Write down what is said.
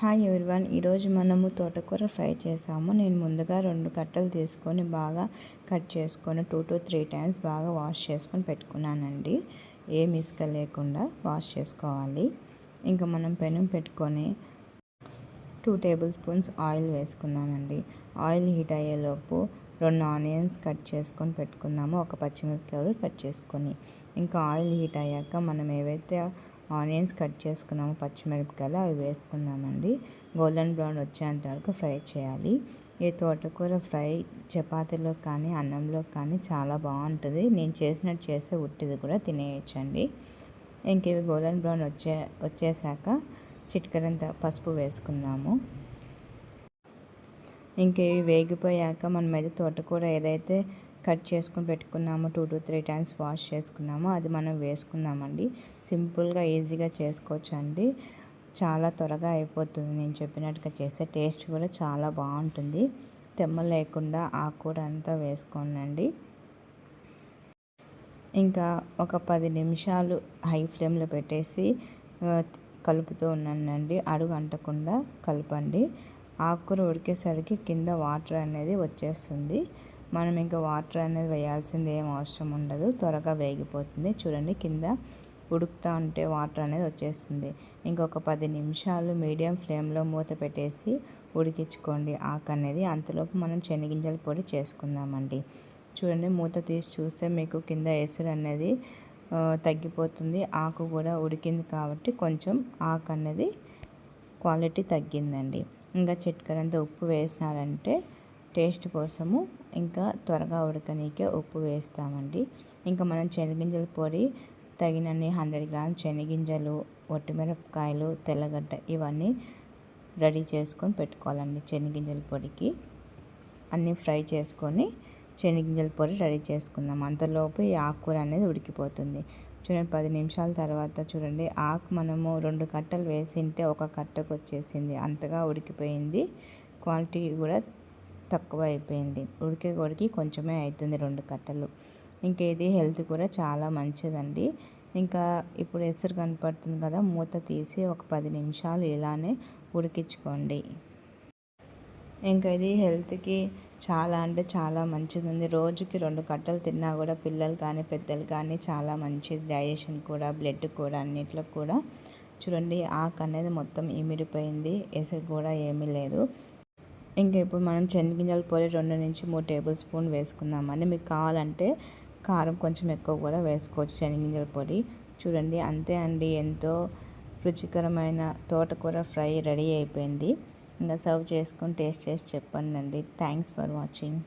Hi everyone. ఈరోజు మనము తోటకూర ఫ్రై చేసాము. నేను ముందుగా రెండు కట్టలు తీసుకొని బాగా కట్ చేసుకొని టూ టు త్రీ టైమ్స్ బాగా వాష్ చేసుకొని పెట్టుకున్నానండి. ఏ ఇసుక లేకుండా వాష్ చేసుకోవాలి. ఇంకా మనం పెనం పెట్టుకొని టూ టేబుల్ స్పూన్స్ ఆయిల్ వేసుకున్నానండి ఆయిల్ హీట్ అయ్యేలోపు రెండు ఆనియన్స్ కట్ చేసుకొని పెట్టుకుందాము. ఒక పచ్చిమిరపకాయలు కట్ చేసుకొని. ఇంకా ఆయిల్ హీట్ అయ్యాక మనం ఏవైతే ఆనియన్స్ కట్ చేసుకున్నాము పచ్చిమిరపకాయలు అవి వేసుకున్నామండి గోల్డెన్ బ్రౌన్ వచ్చేంత వరకు ఫ్రై చేయాలి. ఈ తోటకూర ఫ్రై చపాతీలో కానీ అన్నంలో కానీ చాలా బాగుంటుంది. నేను చేసినట్టు చేసే ఉట్టిది కూడా తినేయచ్చండి. ఇంక ఇవి గోల్డెన్ బ్రౌన్ వచ్చే వచ్చేసాక చిట్కరంత పసుపు వేసుకుందాము. ఇంక ఇవి వేగిపోయాక మనమైతే తోటకూర ఏదైతే కట్ చేసుకుని పెట్టుకున్నాము. Two to three times wash చేసుకున్నాము. అది మనం వేసుకుందామండి. సింపుల్గా ఈజీగా చేసుకోవచ్చు అండి చాలా త్వరగా అయిపోతుంది. నేను చెప్పినట్టుగా చేస్తే టేస్ట్ కూడా చాలా బాగుంటుంది. తెమ్మ లేకుండా ఆకుకూర అంతా వేసుకోనండి. ఇంకా ఒక పది నిమిషాలు హై ఫ్లేమ్లో పెట్టేసి కలుపుతూ ఉన్నానండి. అడుగు అంటకుండా కలపండి. ఆకుకూర ఉడికేసరికి కింద వాటర్ అనేది వచ్చేస్తుంది. మనం ఇంకా వాటర్ అనేది వేయాల్సింది ఏం అవసరం ఉండదు. త్వరగా వేగిపోతుంది. చూడండి కింద ఉడుకుతూ ఉంటే వాటర్ అనేది వచ్చేస్తుంది. ఇంకొక పది నిమిషాలు మీడియం ఫ్లేమ్లో మూత పెట్టేసి ఉడికించుకోండి. ఆకు అనేది అంతలోపు మనం శనగింజల పొడి చేసుకుందామండి. చూడండి మూత తీసి చూస్తే మీకు కింద ఎసురు అనేది తగ్గిపోతుంది. ఆకు కూడా ఉడికింది కాబట్టి కొంచెం ఆకు అనేది క్వాలిటీ తగ్గిందండి. ఇంకా చిట్కరంత ఉప్పు వేసినారంటే టేస్ట్ కోసము ఇంకా త్వరగా ఉడకనీకే ఉప్పు వేస్తామండి. ఇంకా మనం శనగింజల పొడి తగినన్ని హండ్రెడ్ గ్రామ్ శనగింజలు ఒట్టిమిరపకాయలు తెల్లగడ్డ ఇవన్నీ రెడీ చేసుకొని పెట్టుకోవాలండి శనగింజల పొడికి. అన్నీ ఫ్రై చేసుకొని శనగింజల పొడి రెడీ చేసుకుందాం. అంతలోపు ఈ ఆకుకూర అనేది ఉడికిపోతుంది. చూడండి పది నిమిషాల తర్వాత చూడండి ఆకు మనము రెండు కట్టలు వేసింటే ఒక కట్టకు వచ్చేసింది. అంతగా ఉడికిపోయింది. క్వాలిటీ కూడా తక్కువ అయిపోయింది ఉడికే కొడికి కొంచెమే అవుతుంది రెండు కట్టలు. ఇంకా ఇది హెల్త్ కూడా చాలా మంచిదండి. ఇంకా ఇప్పుడు ఎసురు కనపడుతుంది కదా మూత తీసి ఒక పది నిమిషాలు ఇలానే ఉడికించుకోండి. ఇంకా ఇది హెల్త్కి చాలా అంటే చాలా మంచిదండి. రోజుకి రెండు కట్టలు తిన్నా కూడా పిల్లలు కానీ పెద్దలు కానీ చాలా మంచిది డైజెషన్ కూడా బ్లడ్ కూడా అన్నిట్లో కూడా. చూడండి ఆకు అనేది మొత్తం ఇమిరిపోయింది ఎసురు కూడా ఏమీ లేదు. ఇంకా ఇప్పుడు మనం చెనిగింజల పొడి రెండు నుంచి మూడు టేబుల్ స్పూన్ వేసుకుందామండి. మీకు కావాలంటే కారం కొంచెం ఎక్కువ కూడా వేసుకోవచ్చు శనగింజల పొడి. చూడండి అంతే అండి. ఎంతో రుచికరమైన తోటకూర ఫ్రై రెడీ అయిపోయింది. ఇంకా సర్వ్ చేసుకొని టేస్ట్ చేసి చెప్పండి అండి. Thanks for watching.